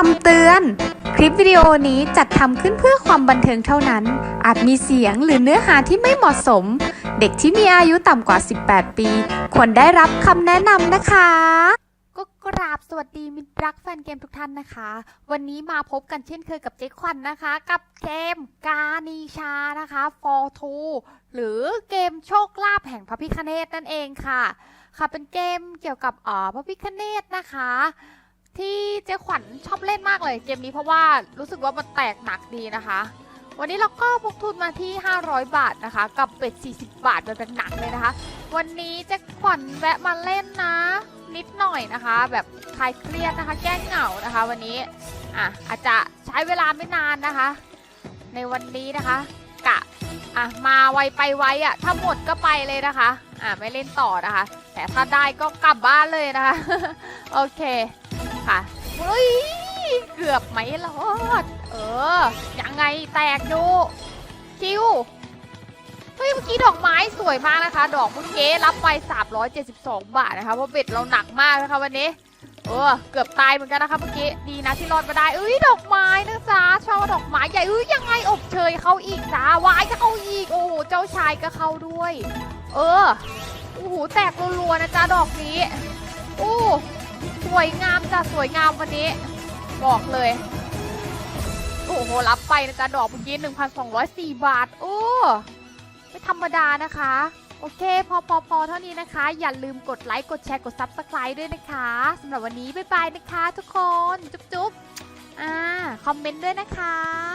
คำเตือน คลิปวิดีโอนี้จัดทำขึ้นเพื่อความบันเทิงเท่านั้น อาจมีเสียงหรือเนื้อหาที่ไม่เหมาะสม เด็กที่มีอายุต่ำกว่า 18 ปี ควรได้รับคำแนะนำนะคะ ก็กราบสวัสดีมิตรรักแฟนเกมทุกท่านนะคะ วันนี้มาพบกันเช่นเคยกับเจ๊ควันนะคะ กับเกมกานีชานะคะ for two หรือเกมโชคลาภแห่งพระพิคเนตนั่นเองค่ะ ค่ะเป็นเกมเกี่ยวกับเอ่อพระพิคเนตนะคะ ที่เจ๊ขวัญชอบเล่นมากเลยเกมนี้เพราะว่ารู้สึกว่ามันแตกหนักดีนะคะ วันนี้เราก็พกทุนมาที่ 500 บาทนะคะ กับเป็ด 40 บาทมันเป็นหนักเลยนะคะ วันนี้เจ๊ขวัญแวะมาเล่นนะ นิดหน่อยนะคะ แบบคลายเครียดนะคะ แก้เหงานะคะ วันนี้อะอาจจะใช้เวลาไม่นานนะคะ ในวันนี้นะคะกะอะมาไวไปไวอะถ้าหมดก็ไปเลยนะคะอะไม่เล่นต่อนะคะ แต่ถ้าได้ก็กลับบ้านเลยนะคะ โอเค ค่ะเฮ้ยเกือบไหมรอด เออ ยังไงแตกดูคิวเฮ้ยเมื่อกี้ดอกไม้สวยมากนะคะ ดอกเมื่อกี้รับไป 372 บาทนะคะ เพราะเบ็ดเราหนักมากนะคะวันนี้ เออ เกือบตายเหมือนกันนะคะเมื่อกี้ ดีนะที่รอดมาได้ เอ้ย ดอกไม้นะจ๊ะชอบดอกไม้ใหญ่เอ้ยยังไงอบเชยเข้าอีกจ้าวายก็เข้าอีก โอ้โห เจ้าชายก็เข้าด้วย เออ โอ้โห แตกรัวๆนะจ๊ะดอกนี้ โอ้ สวยงามจ้ะสวยงามวันนี้ บอกเลย โอ้โห รับไปนะจ๊ะ ดอกเมื่อกี้1,204 บาท โอ้ ไม่ธรรมดานะคะ โอเค พอพอพอเท่านี้นะคะ อย่าลืมกดไลค์ กดแชร์ กด Subscribe ด้วยนะคะสำหรับวันนี้ บ๊ายบายนะคะทุกคน จุ๊บจุ๊บอ่า คอมเมนต์ด้วยนะคะ